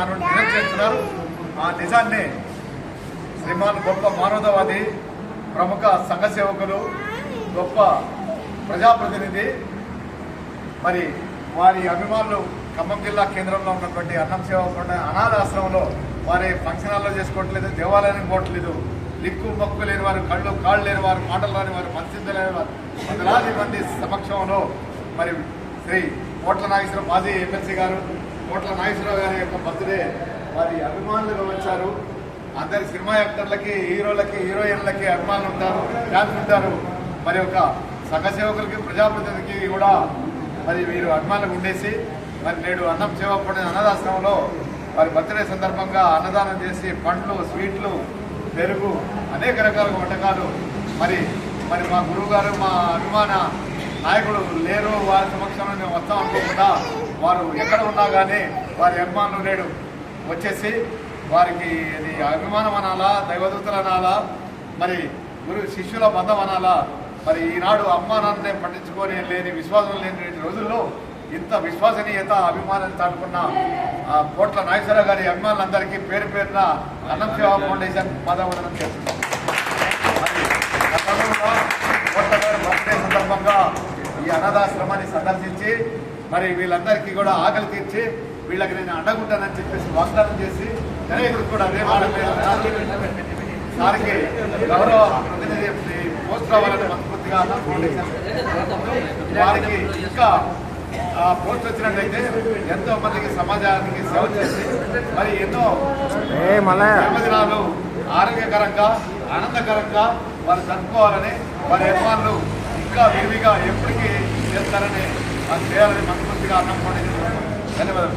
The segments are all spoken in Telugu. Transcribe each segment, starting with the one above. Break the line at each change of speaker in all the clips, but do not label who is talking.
నానుడి నిజం చేస్తున్నారు ఆ నిజాన్ని శ్రీమాన్ గొప్ప మానవతావాది ప్రముఖ సంఘ సేవకులు గొప్ప ప్రజాప్రతినిధి మరి వారి అభిమానులు ఖమ్మం జిల్లా కేంద్రంలో ఉన్నటువంటి అన్నం సేవ కొండ అనాథ ఆశ్రమంలో వారి ఫంక్షన్ హాల్లో చేసుకోవట్లేదు దేవాలయానికి పోవట్లేదు. లిక్కు మొక్కు లేని వారు కళ్ళు కాళ్ళు లేని వారు మాటలు రాని వారు మనసిద్ధ లేని వారు వందలాది మంది సమక్షంలో మరి శ్రీ కోట్ల నాగేశ్వరరావు మాజీ ఎమ్మెల్సీ గారు కోట్ల నాగేశ్వరరావు గారి యొక్క బర్త్డే. వారి అభిమానులుగా వచ్చారు. అందరి సినిమా యాక్టర్లకి హీరోలకి హీరోయిన్లకి అభిమానులు ఉంటారు ఫ్యాన్స్ ఉంటారు. మరి ఒక సంఘసేవకులకి ప్రజాప్రతినిధికి కూడా మరి వీరు అభిమానులు ఉండేసి మరి నేడు అన్నం సేవ అన్నదాశ్రమంలో వారి బర్త్డే సందర్భంగా అన్నదానం చేసి పండ్లు స్వీట్లు పెరుగు అనేక రకాల వంటకాలు. మరి మరి మా గురువు గారు మా అభిమాన నాయకుడు లేరు. వారి సమక్షంలో మేము వస్తాం అనుకోకుండా వారు ఎక్కడ ఉన్నా కానీ వారి అభిమానులు నేడు వచ్చేసి వారికి అది అభిమానం అనాలా దైవదూతలు అనాలా మరి గురు శిష్యుల బంధం అనాలా మరి ఈనాడు అమ్మానాన్నే పట్టించుకొని లేని విశ్వాసం లేని రోజుల్లో ఇంత విశ్వసనీయత అభిమానం చాటుకున్న ఆ, కోట్ల నాగేశ్వరరావు గారి అభిమానులందరికీ పేరు పేరున అన్నం సేవా ఫౌండేషన్ పదవనం చేస్తున్నాం. కోట్ల గారి బర్త్డే సందర్భంగా ఈ అనాథాశ్రమాన్ని సందర్శించి మరి వీళ్ళందరికీ కూడా ఆకలి తీర్చి వీళ్ళకి నేను అండగుంటానని చెప్పేసి వాగ్దానం చేసి జనకుడికి కూడా అదే మాట సార్కి గౌరవ ప్రతినిధి పోస్ట్ రావాలని మనస్ఫూర్తిగా వారికి ఇంకా ఆ పోస్ట్ వచ్చినట్లయితే ఎంతో మందికి సమాజానికి సేవ చేసి మరి ఎన్నో జన్మదినాలు ఆరోగ్యకరంగా ఆనందకరంగా వారు జరుపుకోవాలని వారి యజమానులు ఇంకా విరివిగా ఎప్పటికీ చేస్తారని అది చేయాలని మనస్ఫూర్తిగా అన్నం ఫౌండేషన్ ధన్యవాదాలు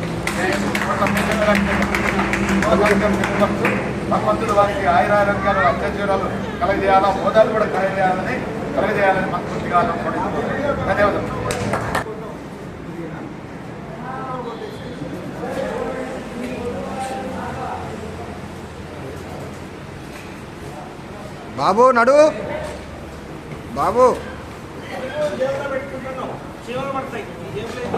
భగవంతుడు వారికి ఆయురారోగ్యాలు అత్యజీవురాలు కలగజేయాలా హోదాలు కూడా కలగజేయాలని కలగజేయాలని మనస్ఫూర్తిగా అన్నం ఫౌండేషన్ ధన్యవాదాలు
బాబు నడు. బాబు.
చీమలు పడతాయి. ఏం లేదు